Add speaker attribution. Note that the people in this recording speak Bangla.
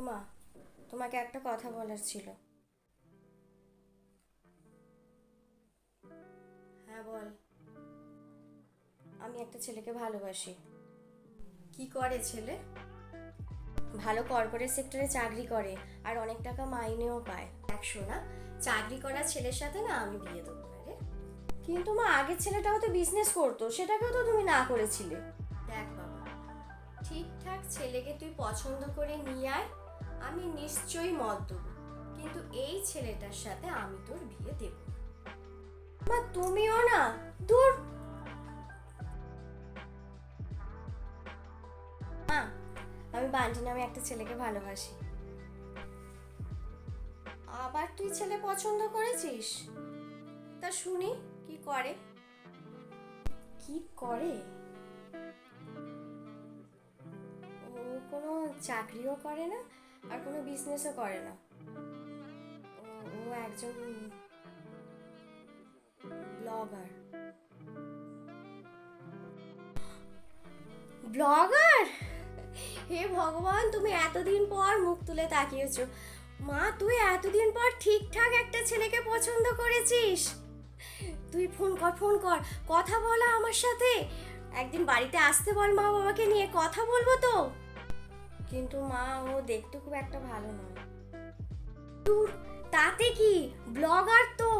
Speaker 1: মা তোমাকে একটা কথা বলার ছিল। হ্যাঁ বল। আমি একটা ছেলেকে ভালোবাসি। কি করে ছেলে? ভালো কর্পোরেট সেক্টরে চাকরি করে আর অনেক টাকা মাইনেও পায়। একশো না চাকরি করা ছেলের সাথে না আমি বিয়ে দেবো কিন্তু মা আগের ছেলেটাও তো বিজনেস করতো সেটাকেও তো তুমি না করেছিলে। দেখ বাবা ঠিকঠাক ছেলেকে তুই পছন্দ করে নিয়ে আয় আমি নিশ্চয়ই মত দেবো, কিন্তু এই ছেলেটার সাথে আমি তোর বিয়ে দেব। মা, তুমিও না, দূর। মা, আমি বান্টি নামে একটা ছেলেকে ভালোবাসি। আবার তুই ছেলে পছন্দ করেছিস? তা শুনি, কি করে? কি করে? ও কোনো চাকরিও করে না আর কোনো বিজনেসও করে না। ও- একজন ব্লগার ব্লগার হে ভগবান, তুমি এতদিন পর মুখ তুলে তাকিয়েছ। মা, তুই এতদিন পর ঠিকঠাক একটা ছেলেকে পছন্দ করেছিস। তুই ফোন কর ফোন কর, কথা বলা আমার সাথে। একদিন বাড়িতে আসতে বল মা বাবাকে নিয়ে, কথা বলব তো। কিন্তু মা ও দেখতে খুব একটা ভালো নয়। তাতে কি? ব্লগার তো।